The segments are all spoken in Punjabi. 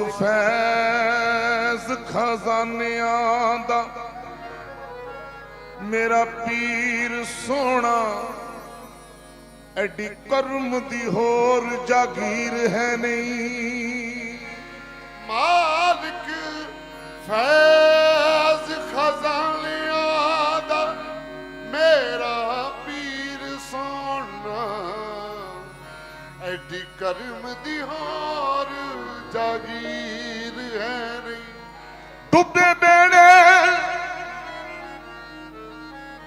ਮਾਲਿਕ ਫੈਜ਼ ਖਜ਼ਾਨਿਆਂ ਦਾ ਮੇਰਾ ਪੀਰ ਸੋਹਣਾ, ਐਡੀ ਕਰਮ ਦੀ ਹੋਰ ਜਾਗੀਰ ਹੈ ਨਹੀਂ। ਮਾਲਕ ਫੈਜ਼ ਖਜ਼ਾਨਿਆਂ ਦਾ ਮੇਰਾ ਪੀਰ ਸੋਨਾ ਐਡੀ ਕਰਮ ਦੀ ਹੋਰ ਜਾਗੀਰ ਹੈ ਨਹੀਂ। ਡੁੱਬੇ ਬੇੜੇ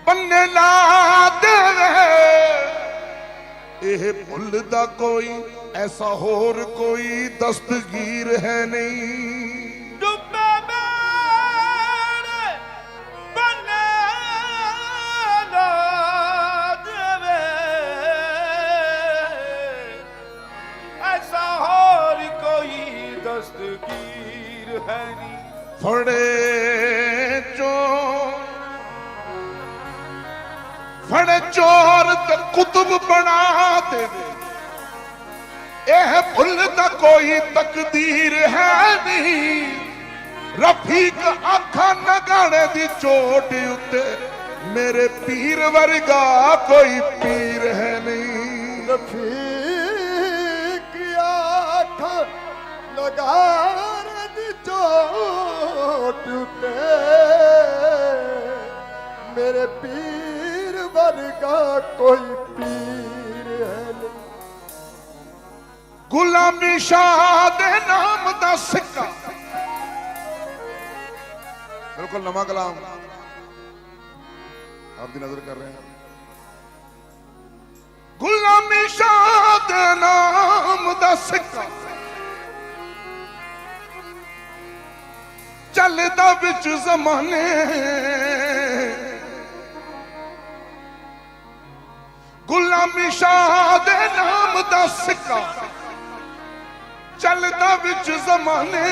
ਬੰਨੇ ਲਾ ਦੇਵੇ। ਇਹ ਭੁੱਲ ਦਾ ਕੋਈ, ਐਸਾ ਹੋਰ ਕੋਈ ਦਸਤਗੀਰ ਹੈ ਨਹੀਂ। ਫੜੇ ਚੋਰ ਫੜੇ ਚੋਰ ਤੇ ਕੁਤਬ ਬਣਾ ਦੇਵੇ। ਇਹ ਭੁੱਲ ਦਾ ਕੋਈ ਤਕਦੀਰ ਹੈ ਨਹੀਂ। ਰਫੀਕ ਅੱਖਾਂ ਨਗਾਣੇ ਦੀ ਚੋਟ ਉੱਤੇ ਮੇਰੇ ਪੀਰ ਵਰਗਾ ਕੋਈ ਪੀਰ ਹੈ ਨਹੀਂ। ਰਫੀਕ ਆਖ ਲਗਾਰ ਦੀ ਚੋਟ ਉਤੇ ਮੇਰੇ ਪੀਰ ਵਰਗਾ ਕੋਈ ਪੀਰ ਹੈ ਗੁਲਾਮੀ ਸ਼ਾਹ ਦੇ ਨਾਮ ਦਾ ਸਿੱਕਾ। ਬਿਲਕੁਲ ਨਵਾਂ ਕਲਾਮ। ਆਪ ਦੀ ਨਜ਼ਰ ਕਰ ਰਹੇ ਹਾਂ। ਗੁਲਾਮੀ ਸ਼ਾਹ ਦੇ ਨਾਮ ਦਾ ਸਿੱਕਾ। ਚੱਲਦਾ ਵਿੱਚ ਜ਼ਮਾਨੇ। ਗੁਲਾਮੀ ਸ਼ਾਹ ਦੇ ਨਾਮ ਦਾ ਸਿੱਕਾ ਚੱਲਦਾ ਵਿੱਚ ਜ਼ਮਾਨੇ।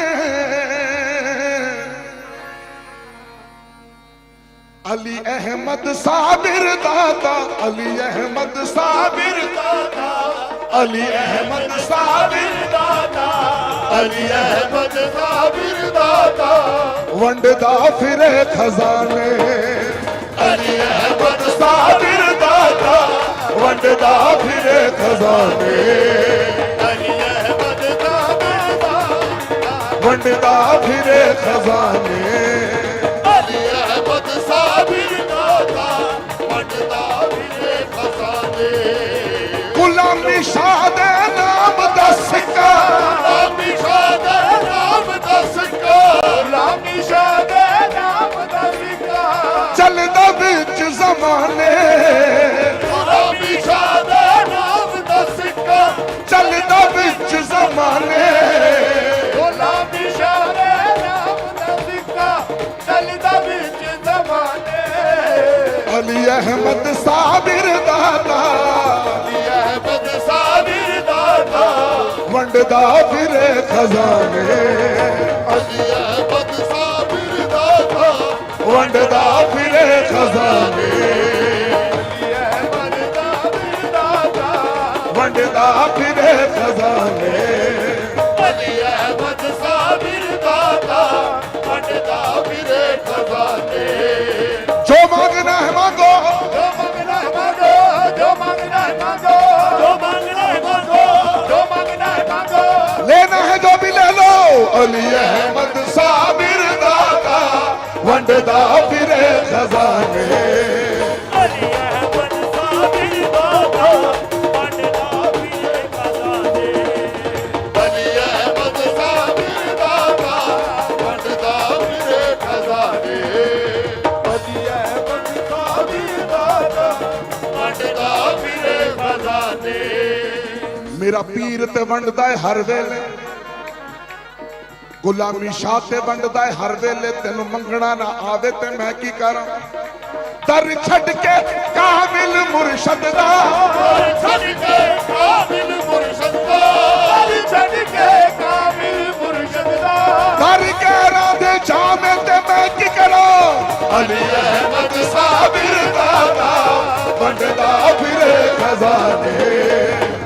ਅਲੀ ਅਹਿਮਦ ਸਾਬਿਰ ਦਾਤਾ ਅਲੀ ਅਹਿਮਦ ਸਾਬਿਰ ਦਾਤਾ ਅਲੀ ਅਹਿਮਦ ਸਾਬਿਰ ਦਾਤਾ ਅਲੀ ਅਹਿਮਦ ਸਾਬਿਰ ਦਾਤਾ। ਵੰਡਦਾ ਫਿਰੇ ਖਜ਼ਾਨੇ। ਅਲੀ ਅਹਿਮਦ ਸਾਬਿਰ ਦਾਤਾ। ਵੰਡਦਾ ਫਿਰੇ ਖਜ਼ਾਨੇ। ਅਲੀ ਅਹਿਮਦ ਦਾਤਾ। ਵੰਡਦਾ ਫਿਰੇ ਖਜ਼ਾਨੇ। ਅਲੀ ਅਹਿਮਦ ਸਾਬਿਰ ਦਾਤਾ। ਵੰਡਦਾ ਫਿਰੇ ਖਜ਼ਾਨੇ। ਗੁਲਾਮੀ ਸ਼ਾਹ ਦੇ ਨਾਮ ਦਾ ਸਿੱਕਾ। ਅਲੀ ਅਹਿਮਦ ਸਾਬਿਰ ਦਾਤਾ। ਅਲੀ ਅਹਿਮਦ ਸਾਬਿਰ ਦਾਤਾ। ਵੰਡਦਾ ਫਿਰੇ ਖਜ਼ਾਨੇ। ਅਲੀ ਅਹਿਮਦ ਸਾਬਿਰ ਦਾਤਾ। ਵੰਡਦਾ ਫਿਰੇ ਖਜ਼ਾਨੇ। ਵੰਡਦਾ ਫਿਰੇ ਖਜ਼ਾਨੇ। ਮੇਰਾ ਪੀਰ ਤੇ ਵੰਡਦਾ ਹੈ ਹਰ ਵੇਲੇ। ਗੁਲਾਮੀ ਸ਼ਾਹ ਤੇ ਵੰਡਦਾ ਹੈ ਹਰ ਵੇਲੇ। ਤੈਨੂੰ ਮੰਗਣਾ ਨਾ ਆਵੇ ਤੇ ਮੈਂ ਕੀ ਕਰਾਂ? ਦਰ ਛੱਡ ਕੇ ਕਾਮਿਲ ਮੁਰਸ਼ਦ ਦਾ। ਛੱਡ ਕੇ ਕਾਬਿਲ ਮੁਰਸ਼ਦ ਦਾ। ਛੱਡ ਕੇ ਕਾਮਿਲ ਮੁਰਸ਼ਦ ਦਾ। ਦਰ ਗੈਰਾਂ ਦੇ ਜਾਮੇ ਤੇ ਮੈਂ ਕੀ ਕਰਾਂ? ਅਲੀ ਅਹਿਮਦ ਸਾਬਿਰ ਦਾਤਾ ਵੰਡਦਾ ਫਿਰੇ ਖਜ਼ਾਨੇ।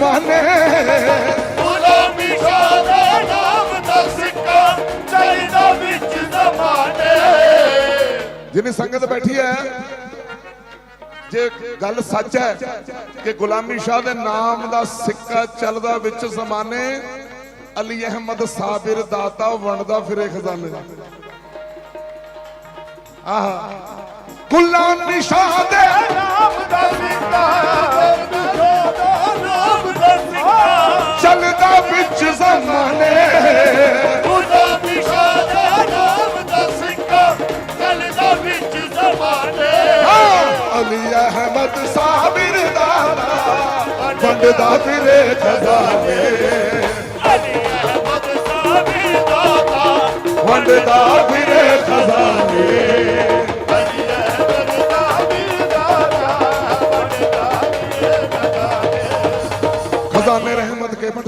ਜ਼ਮਾਨੇ ਗੁਲਾਮੀ ਸ਼ਾਹ ਦਾ ਨਾਮ ਦਾ ਸਿੱਕਾ ਚੱਲਦਾ ਵਿੱਚ ਜ਼ਮਾਨੇ ਜਿੰਨੀ ਸੰਗਤ ਬੈਠੀ ਹੈ ਜੇ ਗੱਲ ਸੱਚ ਹੈ ਕਿ ਗੁਲਾਮੀ ਸ਼ਾਹ ਦੇ ਨਾਮ ਦਾ ਸਿੱਕਾ ਚੱਲਦਾ ਵਿੱਚ ਜ਼ਮਾਨੇ ਅਲੀ ਅਹਿਮਦ ਸਾਬਿਰ ਦਾਤਾ ਵੰਡਦਾ ਫਿਰੇ ਖਜ਼ਾਨੇ ਆਹ। ਗੁਲਾਮੀ ਸ਼ਾਹ ਦੇ ਨਾਮ ਦਾ ਸਿੱਕਾ ਚੱਲਦਾ ਵਿੱਚ ਜ਼ਮਾਨੇ। ਗੁਲਾਮੀ ਸ਼ਾਹ ਦਾ ਨਾਮ ਦਾ ਸਿੱਕਾ ਚੱਲਦਾ ਵਿੱਚ ਜ਼ਮਾਨੇ। ਅਲੀ ਅਹਿਮਦ ਸਾਬਿਰ ਦਾਤਾ ਵੰਡਦਾ ਫਿਰੇ ਖਜ਼ਾਨੇ। ਅਲੀ ਅਹਿਮਦ ਸਾਬਿਰ ਦਾਤਾ ਵੰਡਦਾ ਫਿਰੇ ਖਜ਼ਾਨੇ।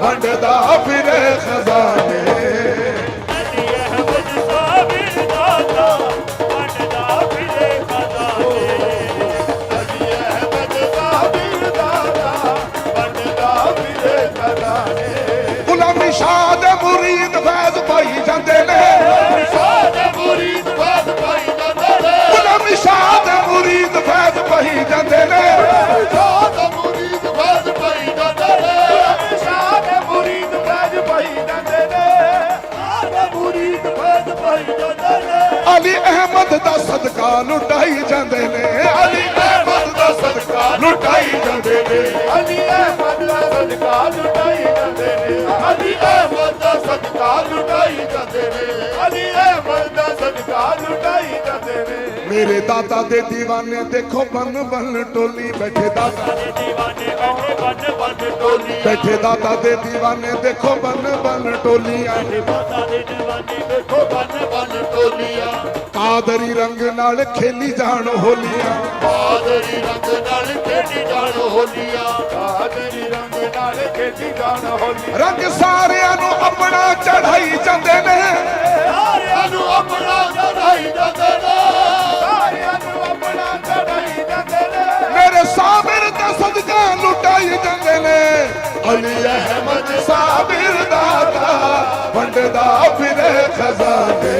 ਵੰਡਦਾ ਫਿਰੇ ਖਜ਼ਾਨੇ। ਸ਼ਾਹ ਦੇ ਮੁਰੀਦ ਫੈਜ਼ ਪਾਈ ਜਾਂਦੇ ਨੇ। ਸ਼ਾਹ ਦੇ ਮੁਰੀਦ ਫੈਜ਼ ਪਾਈ ਜਾਂਦੇ ਨੇ। ਗੁਲਾਮ ਸ਼ਾਹ ਦੇ ਮੁਰੀਦ ਫੈਜ਼ ਪਾਈ ਦਾ ਸਦਕਾ ਲੁਟਾਈ ਜਾਂਦੇ ਨੇ। ਅਲੀ ਅਹਿਮਦ ਦਾ ਸਦਕਾ ਲੁਟਾਈ ਜਾਂਦੇ ਨੇ। ਅਲੀ ਅਹਿਮਦ ਦਾ ਸਦਕਾ ਲੁਟਾਈ ਜਾਂਦੇ ਨੇ। ਅਲੀ ਅਹਿਮਦ ਦਾ ਸਦਕਾ ਲੁਟਾਈ ਜਾਂਦੇ ਨੇ। ਅਲੀ ਅਹਿਮਦ ਦਾ ਸਦਕਾ ਲੁਟਾਈ ਜਾਂਦੇ ਨੇ। ਮੇਰੇ ਦਾਦਾ ਦੇ دیਵਾਨੇ ਦੇਖੋ ਬਨ ਬਨ ਟੋਲੀ ਬੈਠੇ ਦਾਦਾ ਦੇ دیਵਾਨੇ ਬੈਠੇ ਬਨ ਬਨ ਟੋਲੀ। ਬੈਠੇ ਦਾਦਾ ਦੇ دیਵਾਨੇ ਦੇਖੋ ਬਨ ਬਨ ਟੋਲੀਆਂ। ਬੈਠੇ ਦਾਦਾ ਦੇ دیਵਾਨੇ ਦੇਖੋ ਬਨ ਬਨ ਟੋਲੀਆਂ। ਕਾਦਰੀ ਰੰਗ ਨਾਲ ਖੇਲੀ ਜਾਣ ਹੋਲੀਆਂ। ਬਾਦਰੀ ਰੰਗ ਨਾਲ ਖੇਡੀ ਜਾਣ ਹੋਲੀਆਂ। ਬਾਦਰੀ ਰੰਗ ਨਾਲ ਖੇਡੀ ਜਾਣ ਹੋਲੀਆਂ। ਰੰਗ ਸਾਰਿਆਂ ਨੂੰ ਆਪਣਾ ਚੜਾਈ ਜਾਂਦੇ ਨੇ। ਸਾਰਿਆਂ ਨੂੰ ਆਪਣਾ ਚੜਾਈ ਜਾਂਦੇ ਨੇ। ਸਾਰਿਆਂ ਨੂੰ ਆਪਣਾ ਚੜਾਈ ਜਾਂਦੇ ਨੇ। ਮੇਰੇ ਸਾਬਿਰ ਦਾ ਸਦਕਾ ਲੁਟਾਈ ਜਾਂਦੇ ਨੇ। ਅਲੀ ਅਹਿਮਦ ਸਾਬਿਰ ਦਾਤਾ ਵੰਡਦਾ ਫਿਰੇ ਖਜ਼ਾਨੇ।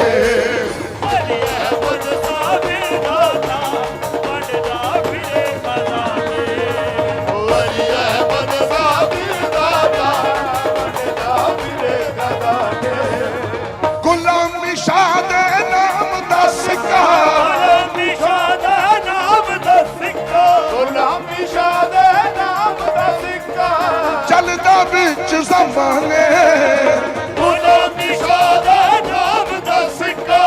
ਵਿੱਚ ਜ਼ਮਾਨੇ ਗੁਲਾਮੀ ਸ਼ਾਹ ਦਾ ਨਾਮ ਦਾ ਸਿੱਕਾ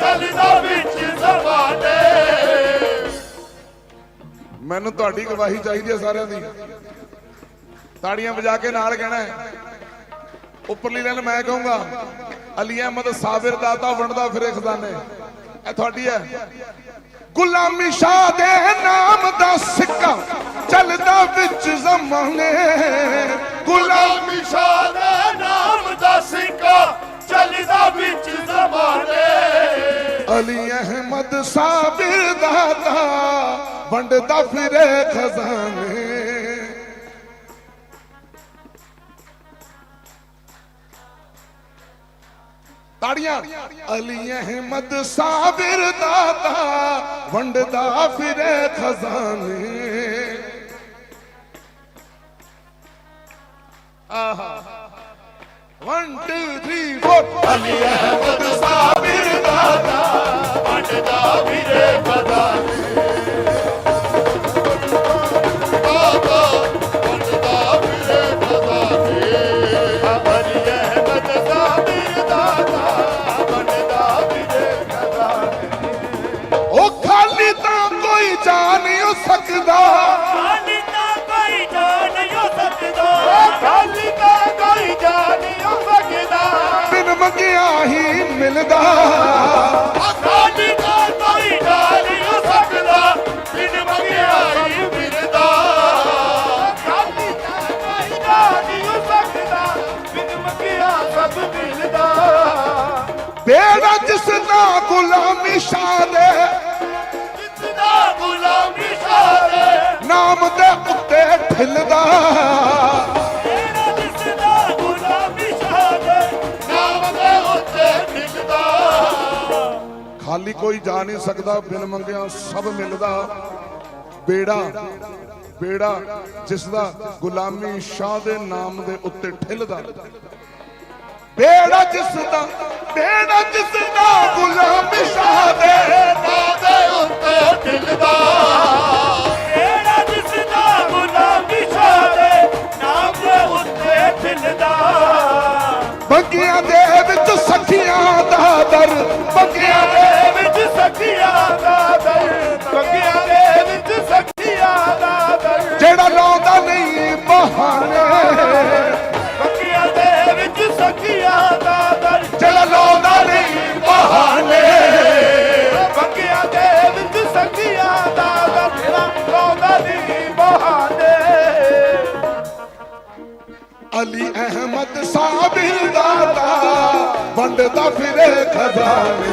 ਚੱਲਦਾ ਵਿੱਚ ਜ਼ਮਾਨੇ ਮੈਨੂੰ ਤੁਹਾਡੀ ਗਵਾਹੀ ਚਾਹੀਦੀ ਹੈ ਸਾਰਿਆਂ ਦੀ। ਤਾੜੀਆਂ ਵਜਾ ਕੇ ਨਾਲ ਕਹਿਣਾ ਹੈ। ਉੱਪਰਲੀ ਲਾਈਨ ਮੈਂ ਕਹੂੰਗਾ ਅਲੀ ਅਹਿਮਦ ਸਾਬਿਰ ਦਾਤਾ ਵੰਡਦਾ ਫਿਰੇ ਖਜ਼ਾਨੇ। ਇਹ ਤੁਹਾਡੀ ਹੈ। ਗੁਲਾਮੀ ਸ਼ਾਹ ਦੇ ਨਾਮ ਦਾ ਸਿੱਕਾ ਚੱਲਦਾ ਵਿੱਚ ਜ਼ਮਾਨੇ। ਗੁਲਾਮੀ ਸ਼ਾਹ ਦੇ ਨਾਮ ਦਾ ਸਿੱਕਾ ਚੱਲਦਾ ਵਿੱਚ ਜ਼ਮਾਨੇ। ਅਲੀ ਅਹਿਮਦ ਸਾਬਿਰ ਦਾਤਾ ਵੰਡਦਾ ਫਿਰੇ ਖਜ਼ਾਨੇ। ਤਾੜੀਆਂ ਅਲੀ ਅਹਿਮਦ ਸਾਬਿਰ ਦਾਤਾ ਵੰਡਦਾ ਫਿਰੇ ਖਜ਼ਾਨੇ। ਹੀ ਕੋਈ ਜਾ ਨਹੀਂ ਸਕਦਾ, ਬਿਨ ਮੰਗਿਆ ਸਭ ਮਿਲਦਾ। ਬੇੜਾ ਬੇੜਾ ਜਿਸ ਦਾ ਗੁਲਾਮੀ ਸ਼ਾਹ ਦੇ ਨਾਮ ਦੇ ਉੱਤੇ ਠਿਲਦਾ। ਬੇੜਾ ਜਿਸ ਦਾ, ਬੇੜਾ ਜਿਸ ਦਾ ਗੁਲਾਮੀ ਸ਼ਾਹ ਦੇ ਨਾਮ ਦੇ ਉੱਤੇ ਮਿਲਦਾ ਅਹਿਮਦ ਸਾਬਿਰ ਦਾਤਾ ਵੰਡਦਾ ਫਿਰੇ ਖਜ਼ਾਨੇ।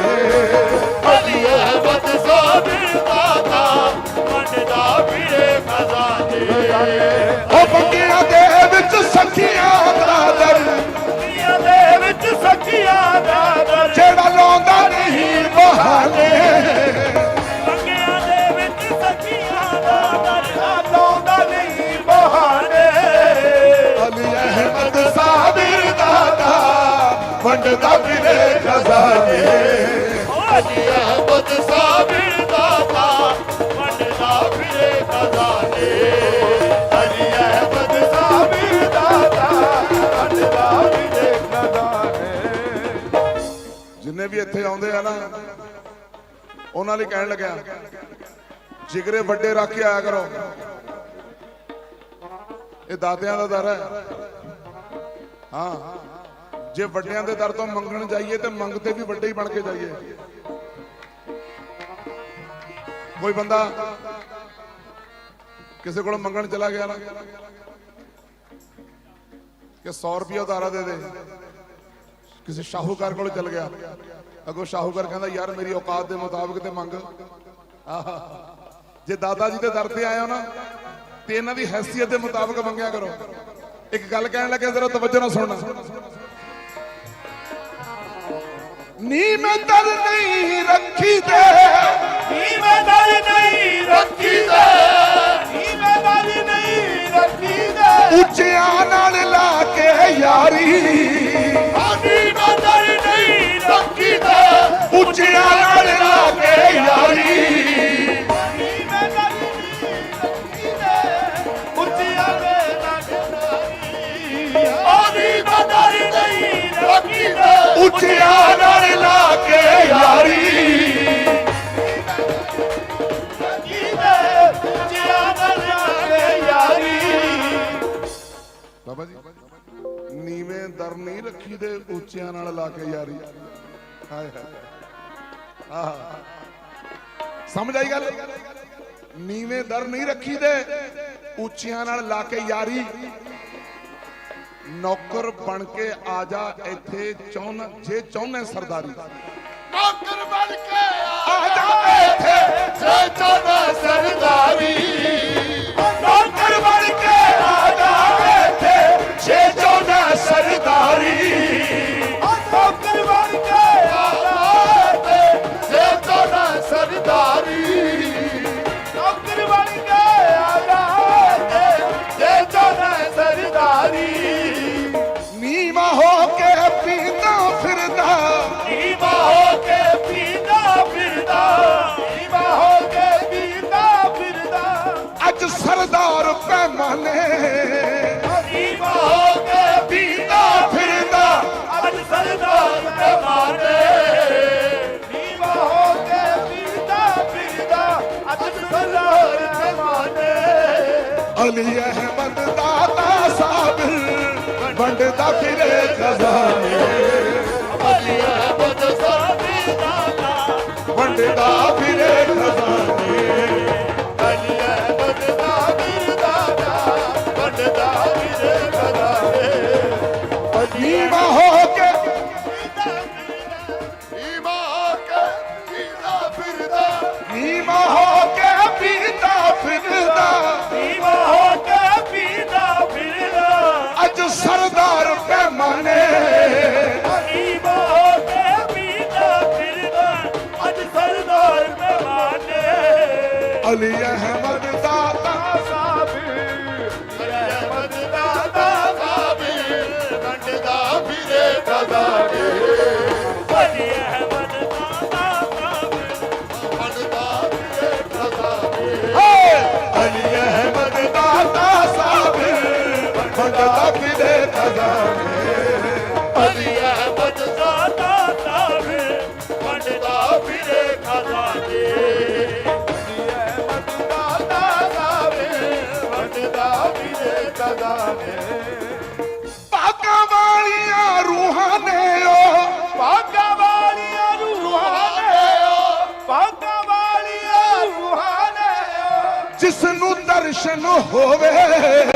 ਅਲੀ ਅਹਿਮਦ ਸਾਬਿਰ ਦਾਤਾ ਵੰਡਦਾ ਫਿਰੇ ਖਜ਼ਾਨੇ। ਉਹ ਬੰਗਿਆਂ ਦੇ ਵਿੱਚ ਸਖੀਆਂ ਉਹਨਾਂ ਲਈ ਕਹਿਣ ਲੱਗਿਆ, ਜਿਗਰੇ ਵੱਡੇ ਰੱਖ ਕੇ ਆਇਆ ਕਰੋ। ਇਹ ਦਾਤਿਆਂ ਦਾ ਦਰ ਹੈ। ਹਾਂ, ਜੇ ਵੱਡਿਆਂ ਦੇ ਦਰ ਤੋਂ ਮੰਗਣ ਜਾਈਏ ਤੇ ਮੰਗਤੇ ਵੀ ਵੱਡੇ ਹੀ ਬਣ ਕੇ ਜਾਈਏ। ਕੋਈ ਬੰਦਾ ਕਿਸੇ ਕੋਲ ਮੰਗਣ ਚਲਾ ਗਿਆ ਨਾ, ਕਿ 100 ਰੁਪਏ ਉਧਾਰਾ ਦੇ ਦੇ, ਕਿਸੇ ਸ਼ਾਹੂਕਾਰ ਕੋਲ ਚਲ ਗਿਆ। ਅਗੋ ਸ਼ਾਹੂਕਾਰ ਕਹਿੰਦਾ ਯਾਰ ਮੇਰੀ ਔਕਾਤ ਦੇ ਮੁਤਾਬਕ ਤੇ ਮੰਗ। ਜੇ ਦਾਦਾ ਜੀ ਦੇ ਦਰ ਤੇ ਹੋ ਨਾ ਤੇ ਇਹਨਾਂ ਦੀ ਹੈਸੀਅਤ ਦੇ ਮੁਤਾਬਕ ਮੰਗਿਆ ਕਰੋ। ਇੱਕ ਗੱਲ ਕਹਿਣ ਲੱਗੇ ਜ਼ਰਾ ਤਵੱਜੋ ਨਾਲ ਸੁਣਨਾ। ਨੀ ਮੈਂ ਦਰ ਨਹੀਂ ਰੱਖੀ ਤੇ। ਈਮਾਨਦਾਰ ਨਹੀਂ ਰੱਖੀਦਾ ਈਮਾਨਦਾਰ ਨਹੀਂ ਰੱਖੀਦਾ ਉੱਚਿਆਂ ਨਾਲ ਲਾ ਕੇ ਯਾਰੀ। ਉੱਚਿਆਂ ਨਾਲ ਲਾ ਕੇ ਯਾਰੀ ਬਾਬਾ ਜੀ, ਨੀਵੇਂ ਦਰ ਨਹੀਂ ਰੱਖੀ ਦੇ ਉੱਚਿਆਂ ਨਾਲ ਲਾ ਕੇ ਯਾਰੀ ਹਾਏ ਹਾਏ। ਆਹ। ਸਮਝ ਆਈ ਗੱਲ? ਨੀਵੇਂ ਦਰ ਨਹੀਂ ਰੱਖੀ ਦੇ ਉੱਚਿਆਂ ਨਾਲ ਲਾ ਕੇ ਯਾਰੀ। ਨੌਕਰ ਬਣ ਕੇ ਆ ਜਾ ਇੱਥੇ ਚਾਹੁੰਨਾ ਜੇ ਚਾਹੁੰਨੇ ਸਰਦਾਰੀ। ਨੌਕਰ ਬਣ ਕੇ ਆ ਜਾ ਇੱਥੇ। ਜੇ ਚਾਹਦਾ ਸਰਦਾਰੀ। ਅੱਜ ਸਰਦਾਰ ਪੈਮਾਨੇ। ਅਦੀਬ ਹੋ ਕੇ ਪੀਂਦਾ ਫਿਰਦਾ ਅੱਜ ਸਰਦਾਰ ਪੈਮਾਨੇ। ਅਦੀਬ ਹੋ ਕੇ ਪੀਂਦਾ ਫਿਰਦਾ ਅੱਜ ਸਰਦਾਰ ਪੈਮਾਨੇ। ਅਲੀ ਅਹਿਮਦ ਦਾਤਾ ਸਾਬਰ ਵੰਡਦਾ ਫਿਰੇ ਖਜ਼ਾਨੇ। ਅਲੀ ਅਹਿਮਦ ਸਾਬਰ ਦਾਤਾ ਵੰਡਦਾ ਅਲੀ ਅਹਿਮਦ ਦਾ ਅਹਿਮਦ ਦਾ ਦਾਦਾ ਵੰਡਦਾ ਵੀਰੇ ਖਜ਼ਾਨੇ ਅਲੀ ਅਹਿਮਦ ਖਜ਼ਾਨੇ ਪਾਕਾਂ ਵਾਲੀਆਂ ਰੂਹਾਂ ਨੇ ਓ ਪਾਗਾ ਵਾਲੀਆਂ ਰੂਹਾਂ ਨੇ ਪਾਗਾ ਵਾਲੀਆਂ ਰੂਹਾਂ ਨੇ ਜਿਸ ਨੂੰ ਦਰਸ਼ਨ ਹੋਵੇ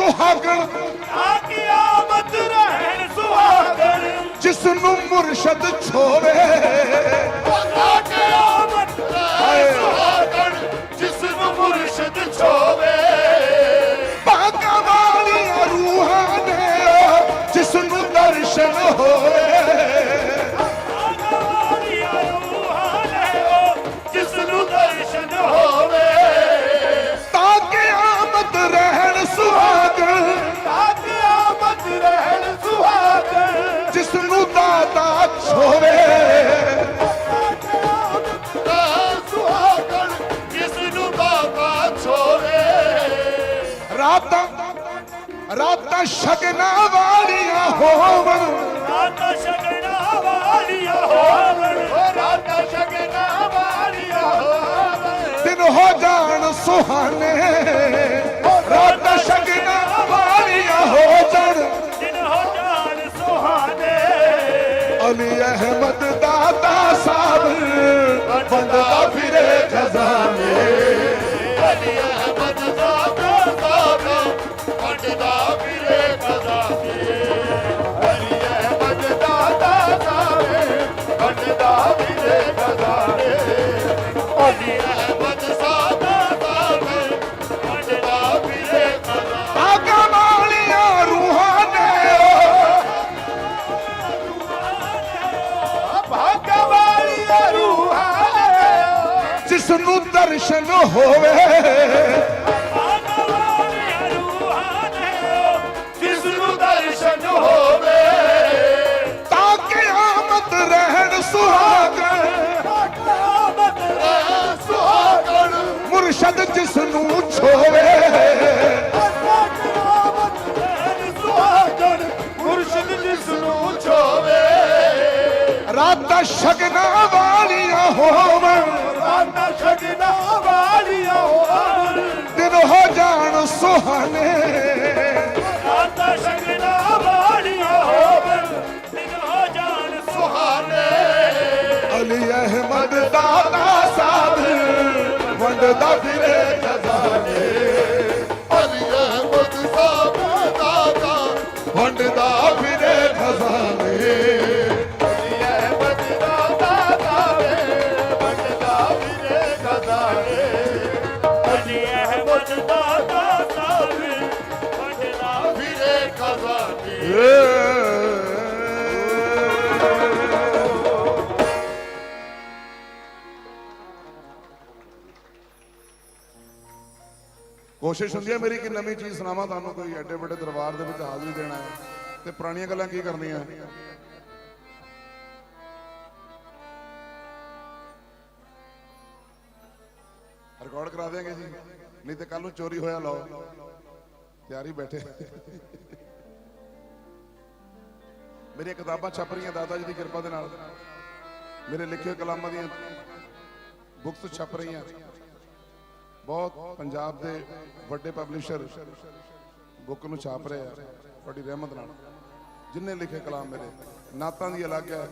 ਸੁਹਾਗਣ। ਆ ਕਿਆਮਤ ਰਹਿਣ ਸੁਹਾਗਣ ਜਿਸ ਨੂੰ ਮੁਰਸ਼ਦ ਛੋਵੇ। ਪਾਗਾ ਕਿਆਮਤ ਹਾਏ। ਸੁਹਾਗਣ ਜਿਸ ਨੂੰ ਮੁਰਸ਼ਿਦ ਛੋਵੇ। ਦਾਤਾ ਛੋਵੇ ਰਾਤਾਂ ਰਾਤਾਂ ਸ਼ਗਨਾਂ ਵਾਲੀਆਂ ਹੋਵਣ। ਰਾਤਾਂ ਸ਼ਗਨਾ ਸਾਹਿਬ ਵੰਡਦਾ ਫਿਰੇ ਖਜ਼ਾਨੇ। ਅਲੀ ਅਹਿਮਦ ਦਾ ਦਾਦਾ ਵੰਡਦਾ ਫਿਰੇ ਖਜ਼ਾਨੇ ਅਲੀ ਅਹਿਮਦ ਦਾ ਦਾਦਾ ਵੰਡਦਾ ਫਿਰੇ ਖਜ਼ਾਨੇ ਅਲੀ ਜਿਸ ਨੂੰ ਦਰਸ਼ਨ ਹੋਵੇ। ਜਿਸ ਨੂੰ ਦਰਸ਼ਨ ਹੋਵੇ। ਤਾਂ ਕਿਆਮਤ ਰਹਿਣ ਸੁਹਾਗਣ ਕਿਆਮਤ ਸੁਹਾਗਣ ਮੁਰਸ਼ਦ ਜਿਸ ਨੂੰ ਛੋਵੇ। ਰਾਤਾਂ ਸ਼ਗਨਾਂ ਵਾਲੀਆਂ ਹੋਵਣ ਰਾਤਾਂ ਛੱਡਣਾ ਵਾਲੀਆਂ ਹੋਵਣ। ਦਿਨ ਹੋ ਜਾਣ ਸੁਹਾਨੇ। ਰਾਤ ਸ਼ਗਨਾ ਵਾਲੀਆਂ ਹੋਵਣ ਦਿਨ ਹੋ ਜਾਣ ਸੁਹਾਣੇ ਅਲੀ ਅਹਿਮਦ ਦਾਤਾ ਸਾਹਿਬ ਵੰਡਦਾ ਫਿਰੇ ਖਜ਼ਾਨੇ। ਕੋਸ਼ਿਸ਼ ਹੁੰਦੀ ਹੈ ਮੇਰੀ ਕਿ ਨਵੀਂ ਚੀਜ਼ ਸੁਣਾਵਾਂ, ਤੁਹਾਨੂੰ ਕੋਈ ਐਡੇ ਵੱਡੇ ਦਰਬਾਰ ਦੇ ਵਿੱਚ ਹਾਜ਼ਰੀ ਦੇਣਾ ਹੈ। ਤੇ ਪੁਰਾਣੀਆਂ ਗੱਲਾਂ ਕੀ ਕਰਨੀਆਂ? ਰਿਕਾਰਡ ਕਰਾ ਦੇਾਂਗੇ ਜੀ। ਨਹੀਂ ਤੇ ਕੱਲ ਨੂੰ ਚੋਰੀ ਹੋਇਆ, ਲਓ। ਤਿਆਰੀ ਬੈਠੇ। ਮੇਰੀਆਂ ਕਿਤਾਬਾਂ ਛਪ ਰਹੀਆਂ, ਦਾਦਾ ਜੀ ਦੀ ਕਿਰਪਾ ਦੇ ਨਾਲ। ਮੇਰੇ ਲਿਖੇ ਕਲਾਮਾਂ ਦੀਆਂ ਬੁੱਕਸ ਛਪ ਰਹੀਆਂ। ਬਹੁਤ ਪੰਜਾਬ ਦੇ ਵੱਡੇ ਪਬਲਿਸ਼ਰ ਬੁੱਕ ਨੂੰ ਛਾਪ ਰਹੇ ਆ, ਤੁਹਾਡੀ ਰਹਿਮਤ ਨਾਲ। ਜਿੰਨੇ ਲਿਖੇ ਕਲਾਮ ਮੇਰੇ, ਨਾਤਾਂ ਦੀ ਅਲੱਗ ਹੈ,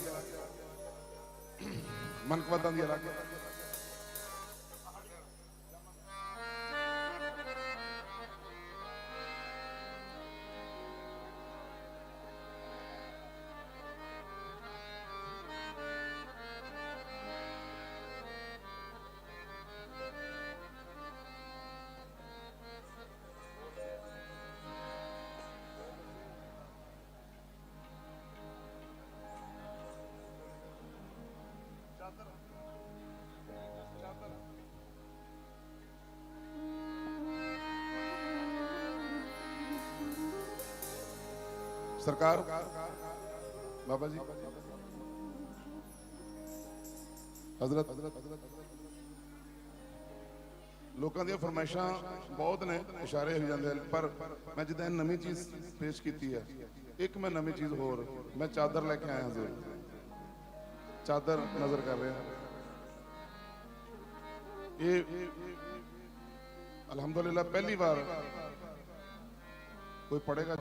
ਮਨਕਵਤਾਂ ਦੀ ਅਲੱਗ ਹੈ। ਸਰਕਾਰ ਬਾਬਾ ਜੀ ਹਜ਼ਰਤ ਲੋਕਾਂ ਦੀਆਂ ਫਰਮਾਇਸ਼ਾਂ ਬਹੁਤ ਨੇ ਇਸ਼ਾਰੇ ਹੋ ਜਾਂਦੇ ਨੇ ਪਰ ਮੈਂ ਜਿੱਦਾਂ ਇਹ ਨਵੀਂ ਚੀਜ਼ ਪੇਸ਼ ਕੀਤੀ ਹੈ ਇੱਕ ਮੈਂ ਨਵੀਂ ਚੀਜ਼ ਹੋਰ ਮੈਂ ਚਾਦਰ ਲੈ ਕੇ ਆਇਆ ਹਜ਼ੂਰ ਚਾਦਰ ਨਜ਼ਰ ਕਰ ਰਿਹਾ ਇਹ ਅਲਹਮਦੁਲਿਲਾ ਪਹਿਲੀ ਵਾਰ ਕੋਈ ਪੜੇਗਾ